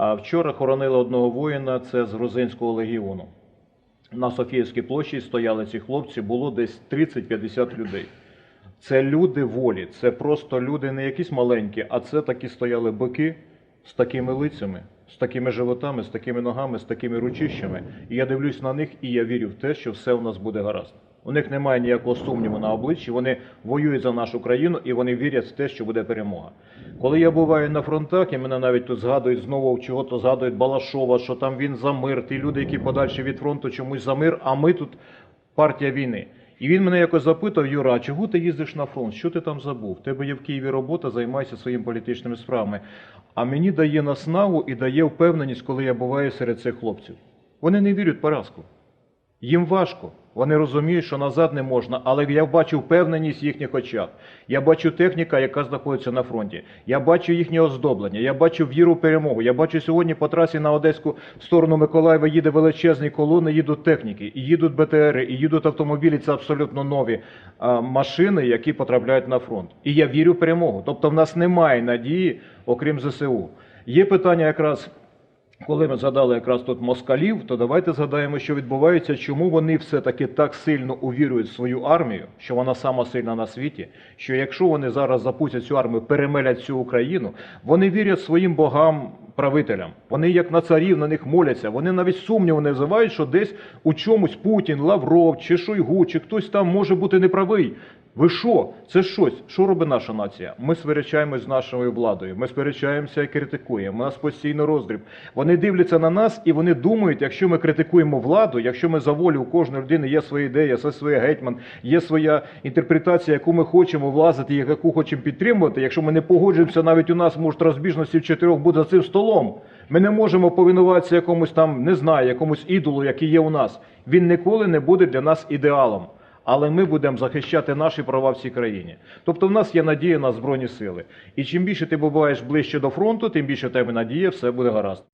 А вчора хоронили одного воїна, це з Грузинського легіону. На Софіївській площі стояли ці хлопці, було десь 30-50 людей. Це люди волі, це просто люди не якісь маленькі, а це такі стояли бики з такими лицями, з такими животами, з такими ногами, з такими ручищами. І я дивлюсь на них і я вірю в те, що все у нас буде гаразд. У них немає ніякого сумніву на обличчі, вони воюють за нашу країну і вони вірять в те, що буде перемога. Коли я буваю на фронтах, і мене навіть тут згадують знову чого-то згадують Балашова, що там він за мир, ті люди, які подальше від фронту чомусь за мир, а ми тут партія війни. І він мене якось запитав, Юра, а чого ти їздиш на фронт? Що ти там забув? Тебе є в Києві робота, займайся своїми політичними справами. А мені дає наснагу і дає впевненість, коли я буваю серед цих хлопців. Вони не вірять поразку. Їм важко. Вони розуміють, що назад не можна, але я бачу впевненість в їхніх очах. Я бачу техніка, яка знаходиться на фронті. Я бачу їхнє оздоблення. Я бачу віру в перемогу. Я бачу сьогодні по трасі на Одеську в сторону Миколаєва їде величезні колони, їдуть техніки, і їдуть БТРи, і їдуть автомобілі. Це абсолютно нові а, машини, які потрапляють на фронт. І я вірю в перемогу. Тобто в нас немає надії, окрім ЗСУ. Є питання якраз. Коли ми згадали якраз тут москалів, то давайте згадаємо, що відбувається, чому вони все-таки так сильно увірують в свою армію, що вона сама сильна на світі. Що якщо вони зараз запустять цю армію, перемелять всю Україну, вони вірять своїм богам. Правителям, вони як на царів на них моляться. Вони навіть сумніву не визивають, що десь у чомусь Путін, Лавров чи Шойгу, чи хтось там може бути неправий. Ви що? Це щось. Що робить наша нація? Ми сперечаємось з нашою владою. Ми сперечаємося і критикуємо. У нас постійно роздріб. Вони дивляться на нас і вони думають, якщо ми критикуємо владу, якщо ми за волю у кожної людини є своя ідея, є своє гетьман, є своя інтерпретація, яку ми хочемо влазити, яку хочемо підтримувати. Якщо ми не погоджуємося, навіть у нас може розбіжності в чотирьох буде за цим столом. Ми не можемо повинуватися якомусь там, не знаю, якомусь ідолу, який є у нас. Він ніколи не буде для нас ідеалом але ми будемо захищати наші права в цій країні. Тобто, в нас є надія на збройні сили. І чим більше ти буваєш ближче до фронту, тим більше в тебе надія, все буде гаразд.